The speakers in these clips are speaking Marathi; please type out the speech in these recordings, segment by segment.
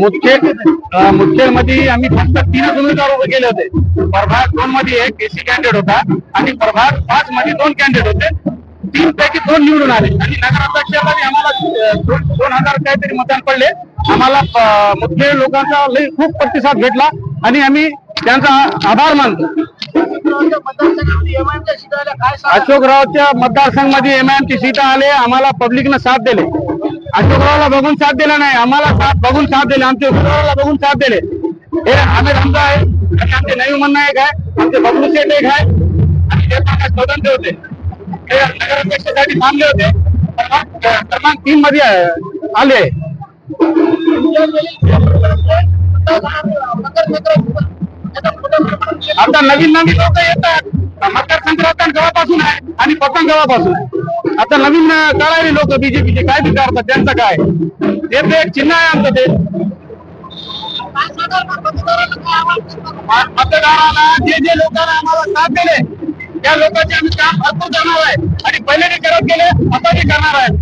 मुदखेड मुदखेडमध्ये आम्ही फक्त तीनच उमेदवार उभे केले होते. प्रभाग दोन मध्ये एक एसी कॅन्डिडेट होता आणि प्रभाग पाच मध्ये दोन कॅन्डिडेट होते. तीन पैकी दोन निवडून आले. आणि नगराध्यक्षाला आम्हाला दोन हजार काहीतरी मतदान पडले. आम्हाला मुदखेड लोकांचा लई खूप प्रतिसाद भेटला आणि आम्ही त्यांचा आभार मानतो. अशोकरावांच्या मतदारसंघामध्ये आल्या काय अशोकरावच्या मतदारसंघामध्ये एमआयएमची सीट आले आम्हाला पब्लिकनं साथ दिले. अशोकरावला बघून साथ दिला नाही. आम्हाला साथ बघून साथ दिले. आमच्या उमेदवाराला बघून साथ दिले. हे आम्ही हमजा आहे. आणि आमचे नवी म्हणणं एक आहे. आमचे बबलू शेठ एक आहे. आणि ते स्वतंत्र होते. ते नगराध्यक्षासाठी थांबले होते. क्रमांक तीन मध्ये आले. आता नवीन नवीन लोक येतात. मकर संक्रांत गव्हापासून आहे आणि पतंग गव्हापासून आहे आता नवीन अं, कळाले लोक बीजेपीचे काय बी करतात? त्यांचं काय? ते ते एक चिन्ह आहे आमचं ते. मतदाराला जे जे लोकांना आम्हाला साथ दिले त्या लोकांचे आम्ही काम भरपूर करणार आहे. आणि पहिले बी करत गेले आता बी करणार आहे.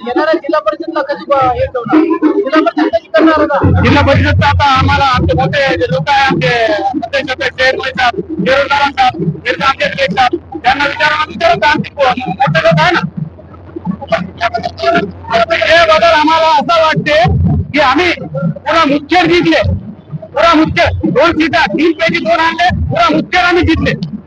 येणाऱ्या जिल्हा परिषदला कधी हे जिल्हा परिषद कधी करणार का जिल्हा परिषदचं आता आम्हाला आमचे मोठे जे लोक आहे आमचे अध्यक्ष अध्यक्ष साहेब बेरोजगार साहेब मिर्झा आमचे साहेब त्यांना विचारा विचारत आमचे मोठे हे बदल आम्हाला असं वाटते की आम्ही पुरा मुख्य जिंकले. पुरा मुख्य. दोन सीटा तीन पैकी दोन आणले पुरा मुख्य आम्ही जिंकले.